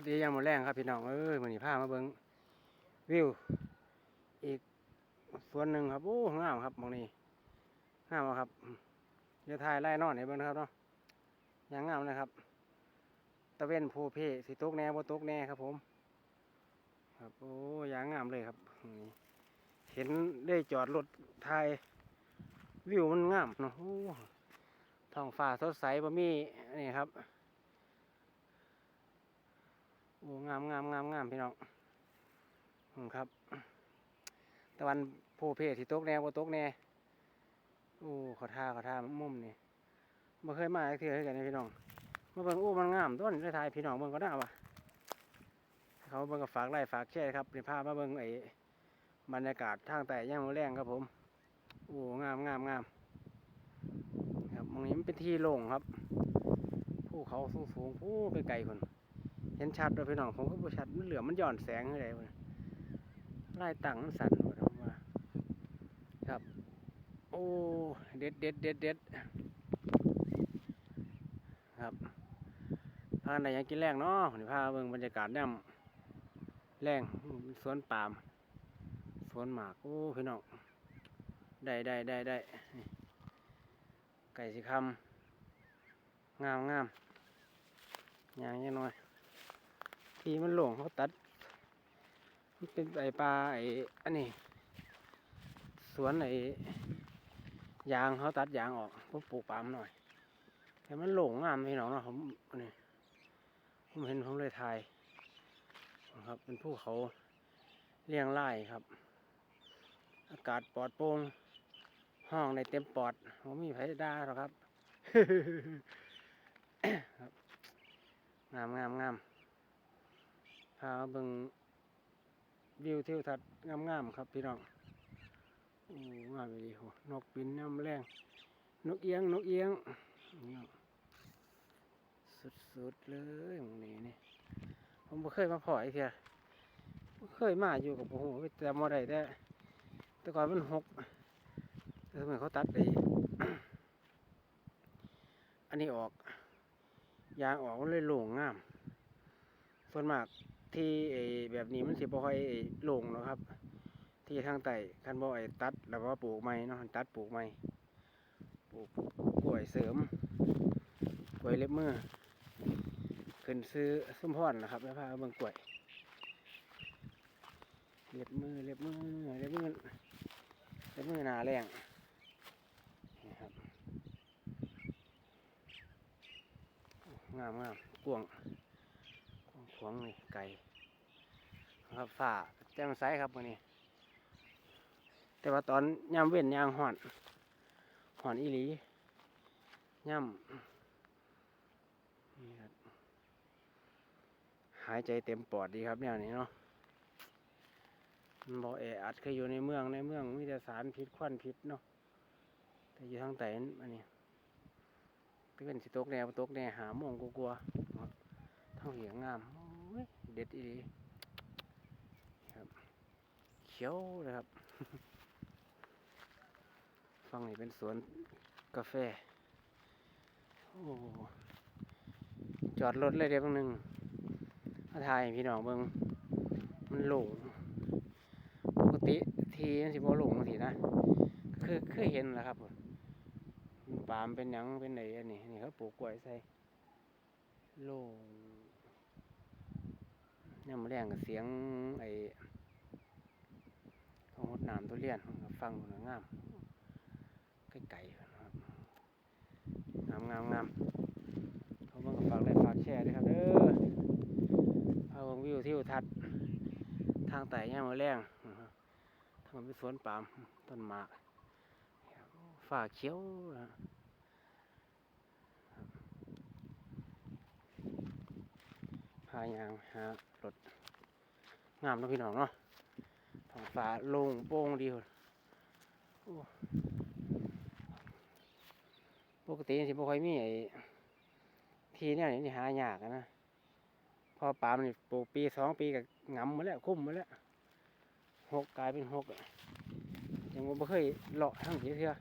วัสดียามมื้อแรงครับพี่น้องเอ้ยมื้อนี้พามาเบิงวิว อีกส่วนหนึ่งครับโอ้งามครับมองนี้งามครับเดี๋ยวถ่ายไล่นอนให้เบิ่งนะครับเนาะย่างงามเลยครับตะเวนภูเพสิตกแน่บ่ตกแน่ครับผม ครับโอ้ย่างงามเลยครับนี่เห็นได้จอดรถถ่ายวิวมันงามเนาะโอ้ท้องฟ้าสดใสบ่มีนี่ครับ โอ้งามงามงามงามพี่น้องอืมครับ ตะวันโพเพที่ตกแน่บ่ตกแน่โอ้ขอท่าขอท่ามุมนี่บ่เคยมาจักเทื่อคือกันนี่พี่น้องมาเบิ่งโอ้มันงามต้นได้ทายพี่น้องเบิ่งก็ได้วะเขาเบิ่งก็ฝากไลค์ฝากแชร์ครับนี่พมาเบิ่งไอ้บรรยากาศทางใต้ย่ามมื้อแรงครับผมโอ้งามงามงามครับตรงนี้มันเป็นที่โล่งครับภูเขาสูงสูงผู้ไปไกลคน เห็นชัดเลยพี่น้องผมก็บ่ชัดมันเหลือมันหย่อนแสงอะไรวะไล่ตังมันสั่นหมดผมว่าครับ โอ้เด็ดเด็ดเด็ดเด็ดครับพานไหนยังกินแรงเนาะนี่พาเบิ่งบรรยากาศย่ำแรงสวนปาล์มสวนหมากโอ้พี่น้องได้ได้ได้ได้ไก่สิคำงามงามยางยังน้อย ที่มันหลงเขาตัด มันเป็นไอปลาไออันนี้ สวนไอยางเขาตัดยางออกเพื่อปลูกปาล์มหน่อย แต่มันหลงงามพี่น้องเนาะผมนนี้ผมเห็นผมเลยถ่ายนะครับ เป็นภูเขาเลี้ยงไร่ครับ อากาศปลอดโปร่งห้องในเต็มปอดผมมีไผ่ดาหรอครับงามงามงาม พาเบิงวิวทิวทัศน์งามๆครับพี่น้องโอ้งามเลยโหนกบินน้ำแรงนกเอียงนกเอียงนี่สุดๆเลยมองนี้นี่ผมเคยมาพอไอ้เทียบ่เคยมาอยู่กับโอ้โหแต่มาได้แต่แต่ก่อนมันหกแต่ทำไมเขาตัดไปอันนี้ออกยางออกมันเลยโล่งงาม ส่วนมาก ที่แบบนี้มันสิบ่ค่อยไอ้โล่งเนาะครับ ที่ทางใต้คันบ่ไอ้ตัด แล้วก็ปลูกใหม่เนาะตัดปลูกใหม่ปลูกกล้วยเสริมกล้วยเล็บมือขึ้นซื้อส้มพอนนะครับแล้วพาเบิ่งกล้วยเล็บมือเล็บมือเล็บมือเล็บมือหนาแรงนี่ครับงามงามกวาง ขวงนี่ไก่ครับฝ่าแจ่มใสครับวันนี้ แต่ว่าตอนย่ำเว้นยางห่อนห่อนอีหลีย่ำนี่ครับหายใจเต็มปอดดีครับแนวนี้เนาะมันบอกแออัดเคยอยู่ในเมืองในเมืองมีแต่สารพิษควันพิษเนาะแต่อยู่ทางใต้อันนี้เป็นสิตกแนวตกแนวหาโมงกลัวๆทั้งเหียงงามโเด็ดอีดีครับ เขียวเลยครับฝั่งนี้เป็นสวนกาแฟ โอ้จอดรถเลยเดี๋ยวนึงมาถ่ายพี่น้องเบิงมันหลงปกติทีมันสิบ่โหลงสินะ คือเคยเห็นแหล้วครับปามเป็นหยังเป็นไหนอันนี้นี่เขาปลูกกล้วยใส่โล่ง เนี่ยมาแรงกับเสียงไอ้ของหดน้ำทุเรียนฟังหนงามไก่ๆนะครับงามงามงามเขาบิ่งก็ฝากไลค์ฝากแชร์ด้วยครับเด้อาเบิ่งวิวทิวทัศทางไต่ย่ามมาแรงทางเป็นสวนปาล์มต้นหมากฝ่าเขียวนะายางหารถงามนะพี่น้องเนาะท้องฟ้าโล่งโป่งดีปกติสิบ่ค่อยมีไอ้ทีเนี่ยนี่หายากอะนะพอปาล์มนี่ปลูกปีสองปีก็งำมาแล้วคุ้มมาแล้วหกกลายเป็นหกยังบ่เคยเลาะทั้งทีเทื่อ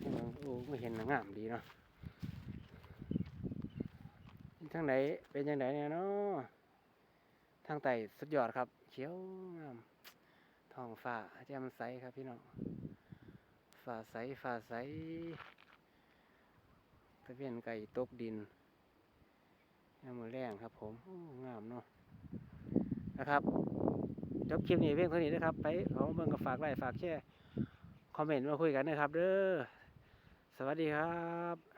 โอ้ไม่เห็นนะงามดีเนาะ ทางไหนเป็นยังไงเนี่ยเนาะทางใต้สุดยอดครับ เขียวงามทองฟ้าแจ่มใสครับพี่น้องฟ้าใสฟ้าใสตะเวียนไก่ตกดินยามมือแรงครับผมงามเนาะนะครับจบคลิปนี้เพียงเท่านี้นะครับ ไปขอเบิ่งกับฝากไลค์ฝากแชร์คอมเมนต์มาคุยกันนะครับ เด้อสวัสดีครับ